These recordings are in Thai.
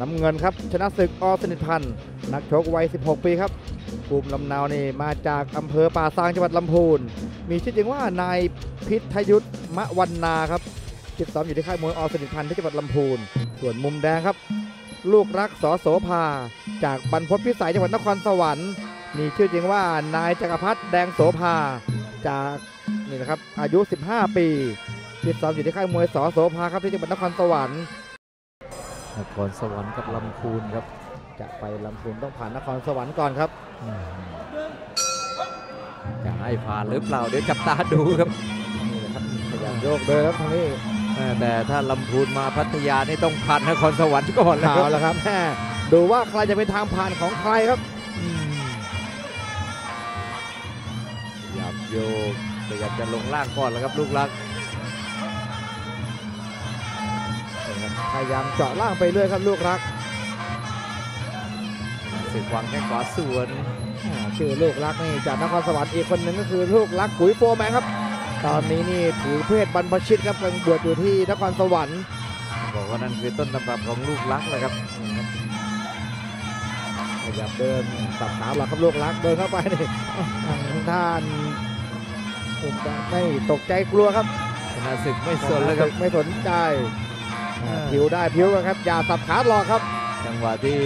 น้ำเงินครับชนะศึกอสนิทพันธ์นักชกวัย 16 ปีครับภูมิลำเนานี่มาจากอำเภอป่าซางจังหวัดลำพูน มีชื่อจริงว่านายพิทยุทธมะวันนาครับจิตซ้อมอยู่ที่ค่ายมวยอสนิทพันธ์ที่จังหวัดลำพูน ส่วนมุมแดงครับ ลูกรักสอโสภา จากบรรพตพิสัยจังหวัดนครสวรรค์มีชื่อจริงว่านายจักรพัฒน์แดงโสภาจากนี่นะครับอายุ 15 ปีจิตซ้อมอยู่ที่ค่ายมวยสอโสภาครับที่จังหวัดนครสวรรค์ นครสวรรค์กับลำพูนครับ จะไปลำพูนต้องผ่านนครสวรรค์ก่อนครับอืมจะให้ผ่านหรือเปล่าเดี๋ยวจับตาดูครับนี่นะครับพยายามโยกเดินครับทางนี้เออแต่ถ้าลำพูนมาพัทยานี่ต้องผ่านนครสวรรค์ก่อนแล้วข่าควรับแล้วครับแม่ดูว่าใครจะเป็นทางผ่านของใครครับอืมพยายามโยกพยายามจะลงล่างก่อนแล้วครับลูกรัก พยายามเจาะล่างไปเรื่อยครับลูกรักสึกวางแข้งขวาสวนอ่าชื่อลูกรักนี่จากนครสวรรค์อีกคนหนึ่งก็คือลูกรักปุ๋ยโฟร์แมนครับ ตอนนี้นี่ถือเพศบรรพชิตครับกำลังบวชอยู่ที่นครสวรรค์บอกว่านั่นคือต้นตำรับของลูกรักเลยครับพยายามเดินสับขาหลักครับลูกรักเดินเข้าไปนี่ทางด้านผมจะไม่ตกใจกลัวครับชนะศึกไม่สนเลยครับไม่สนใจ อ่าผิวได้ผิวครับ อย่าสับขาหลอกครับ จังหวะที่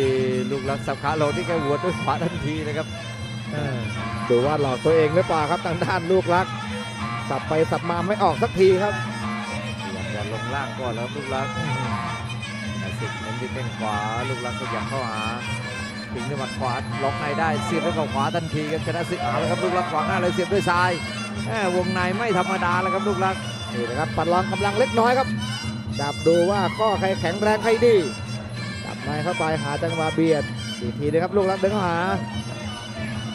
ลูกรักสับขาลงที่แกหัวดด้วยขวาทันทีนะครับเออดูว่าหลอกตัวเองหรือเปล่าครับทางด้านลูกรัก สับไปสับมาไม่ออกสักทีครับอยากจะลงล่างก่อนแล้วลูกรักชนะศึกเน้นที่แข้งขวา ลูกรักก็อยากเข้าหาถึงด้วยหมัดขวาล็อกในได้เสียบด้วยเข่าขวาทันทีครับชนะศึกเอาแล้วครับลูกรักขวางหน้าเลยเสียบด้วยซ้ายแหม่วงในไม่ธรรมดาแล้วครับลูกรักนี่นะครับปัดลองกำลังเล็กน้อยครับ จับดูว่าข้อใครแข็งแรงใครดีจับในเข้าไปหาจังหวะเบียดอีกทีนะครับลูกรักเดินเข้าหา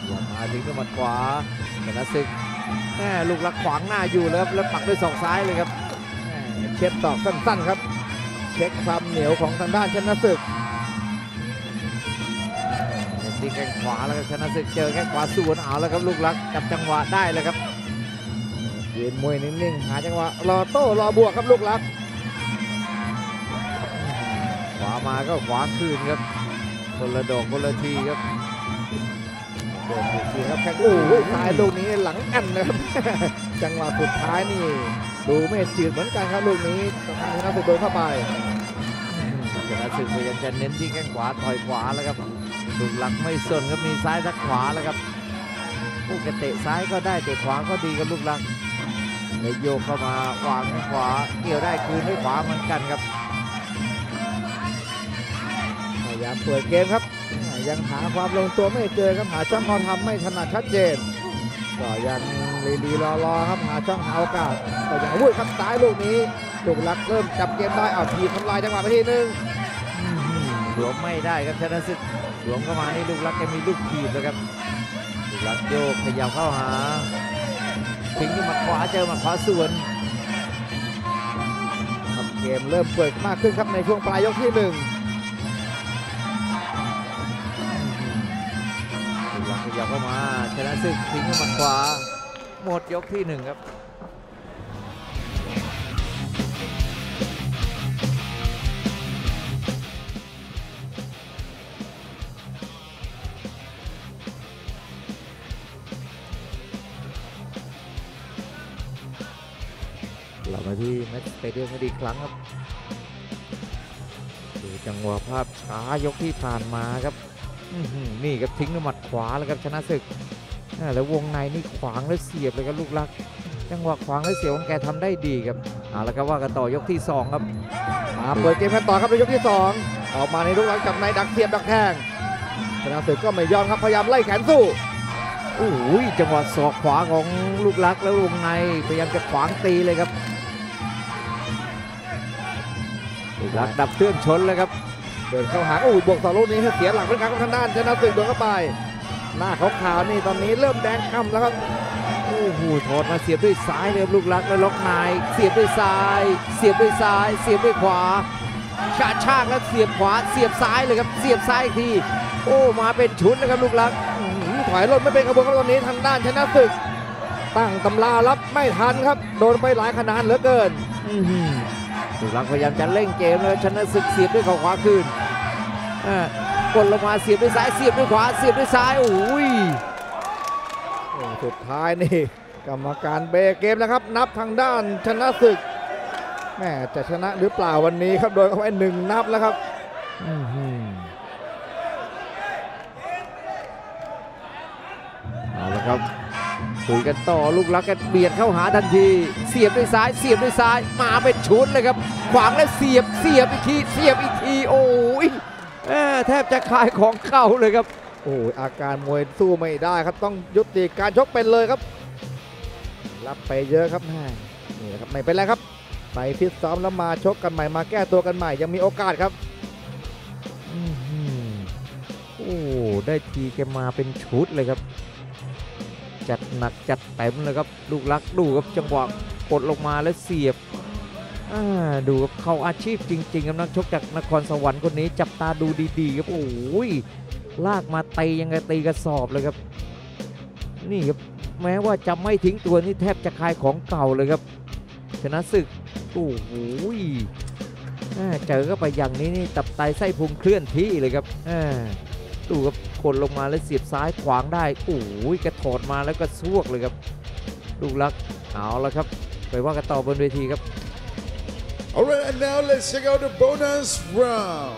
หัวมาถึงด้วยหมัดขวาชนะศึกแม่ลูกรักขวางหน้าอยู่แล้วแล้วปักด้วยศอกซ้ายเลยครับเช็ดตอกสั้นๆครับ เช็คความเหนียวของทางด้านชนะศึกตีแข้งขวาแล้วครับชนะศึกเจอแข้งขวาสวนเอาแล้วครับลูกรักจับจังหวะได้เลยครับยืนมวยนิ่งๆหาจังหวะรอโต้รอบวกครับลูกรัก ขวามาก็ขวาคืนครับคนละดอกคนละทีครับเดินอีกทีครับแข้งโอ้โหซ้ายลูกนี้หลังอันนะครับ จังหวะสุดท้ายนี่ ดูไม่จืดเหมือนกันครับลูกนี้ทางชนะศึกโดนเข้าไปชนะศึกพยายามจะเน้นที่แข้งขวาต่อยขวาแล้วครับลูกหลักไม่สนครับมีซ้ายทักขวาแล้วครับผู้กระเตะซ้ายก็ได้เตะขวาก็ดีครับลูกหลักเลยโยกเข้ามาวางขวาเกี่ยวได้คืนด้วยขวาเหมือนกันครับ ยายามเปิดเกมครับ ยังหาความลงตัวไม่เจอครับหาช่องเขาทำไม่ถนัดชัดเจน ก็ยังลีๆรอๆครับหาช่องหาโอกาสก็ยังวุ้ยครับซ้ายลูกนี้ลูกรักเริ่มจับเกมได้เอาทีบทำลายจังหวะไปทีนึงหลวมไม่ได้ครับชนะศึกหลวมเข้ามานี่ลูกรักแกมีลูกขีดแล้วครับลูกรักโยกขยับเข้าหาทิ้งด้วยหมัดขวาเจอหมัดขวาสวนครับเกมเริ่มเปิดมากขึ้นครับในช่วงปลายยกที่หนึ่งลูกหลัง ขยับเข้ามาชนะศึกทิ้งด้วยหมัดขวา หมดยกที่หนึ่งครับเรามาที่แมตช์สเตเดียมกันอีกครั้งครับดูจังหวะภาพช้ายกที่ผ่านมาครับ นี่ครับทิ้งด้วยหมัดขวาแล้วครับชนะศึกแล้ววงในนี่ขวางแล้วเสียบเลยครับลูกรักจังหวะขวางแล้วเสียบของแกทำได้ดีครับเอาละครับว่ากันต่อยกที่สองครับมาเปิดเกมกันต่อครับในยกที่สองออกมาในลูกรักจับในดักเสียบดักแทงชนะศึกก็ไม่ยอมครับพยายามไล่แขนสู้โอ้ยจังหวะศอกขวาของลูกรักแล้ววงในพยายามจะขวางตีเลยครับลูกรักดับเครื่องชนเลยครับ เดินเข้าหาโอ้ยบวกสองลูกนี้เสียหลักเป็นการของทางด้านชนะศึกโดนเข้าไป หน้าขาวๆนี่ตอนนี้เริ่มแดงคำแล้วครับโอ้โหถอดมาเสียบด้วยซ้ายเลยลูกรักแล้วล็อกในเสียบด้วยซ้าย เสียบด้วยซ้าย เสียบด้วยขวาชาชากแล้วเสียบขวา เสียบซ้ายเลยครับ เสียบซ้ายอีกที โอ้มาเป็นชุดเลยครับลูกรักถอยรถไม่เป็นกระบวนครับตอนนี้ทางด้านชนะศึก ตั้งตำรารับไม่ทันครับ โดนไปหลายขนาดเหลือเกิน อื้อหือลูกรักพยายามจะเร่งเกมเลยชนะศึกเสียบด้วยเขาขวาคืนกดลงมาเสียบด้วยซ้ายเสียบด้วยขวาเสียบด้วยซ้ายโอ้ยสุดท้ายนี่กรรมการเบรเกมแล้วครับ นับทางด้านชนะศึกแม่จะชนะหรือเปล่าวันนี้ครับโดยเขาไปหนึ่งนับแล้วครับเอาละครับ คุยกันต่อลูกรักกันเบียดเข้าหาทันที เสียบด้วยซ้าย เสียบด้วยซ้ายมาเป็นชุดเลยครับ ขวางแล้วเสียบเสียบอีกทีเสียบอีกทีโอ้ยแทบจะขายของเก่าเลยครับ โอ้ยอาการมวยสู้ไม่ได้ครับต้องยุติการชกเป็นเลยครับ รับไปเยอะครับแม่นี่นะครับไม่เป็นไรครับไปฟิตซ้อมแล้วมาชกกันใหม่มาแก้ตัวกันใหม่ยังมีโอกาสครับโอ้ได้ทีแกมาเป็นชุดเลยครับ จัดหนักจัดเต็มเลยครับลูกรักดูครับจังหวะกดลงมาแล้วเสียบดูครับเขาอาชีพจริงๆครับนักชกจากนครสวรรค์คนนี้จับตาดูดีๆครับโอ้ยลากมาตียังไงตีกระสอบเลยครับ นี่ครับแม้ว่าจะไม่ทิ้งตัวนี่แทบจะคลายของเก่าเลยครับ ชนะศึกโอ้โหเจอเขาไปอย่างนี้นี่ตับไตไส้พุงเคลื่อนที่เลยครับดูครับ กดลงมาแล้วเสียบซ้ายขวางได้โอ้ยกระถอดมาแล้วก็ซวกเลยครับลูกรักเอาละครับไปว่ากันต่อบนเวทีครับ Alright, and now let's check out the bonus round.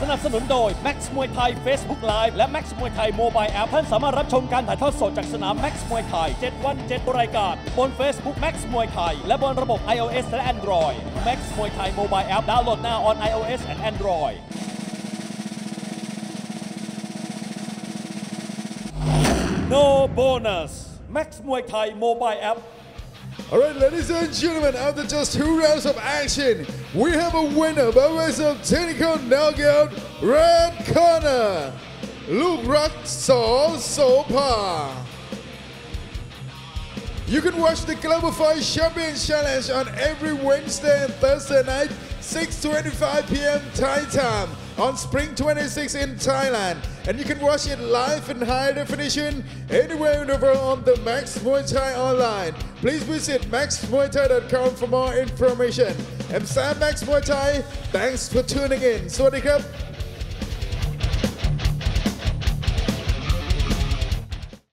สนับสนุนโดย Max มวยไทย Facebook Live และ Max มวยไทย Mobile App ท่านสามารถรับชมการถ่ายทอดสดจากสนาม Max มวยไทย 7 วัน 7 รายการ บน Facebook Max มวยไทย และบนระบบ iOS และ Android Max มวยไทย Mobile App ดาวน์โหลดหน้า on iOS and Android No bonus. Max Muay Thai mobile app. All right, ladies and gentlemen, after just two rounds of action, we have a winner by way of technical knockout, red corner, Lubrak Sol Sopa. You can watch the Global Fight Champion Challenge on every Wednesday and Thursday night, 6.25 p.m. Thai time on Spring 26 in Thailand. And you can watch it live in high definition anywhere in the world on the Max Muay Thai online. Please visit maxmuaythai.com for more information. I'm Sam Max Muay Thai. Thanks for tuning in. สวัสดีครับ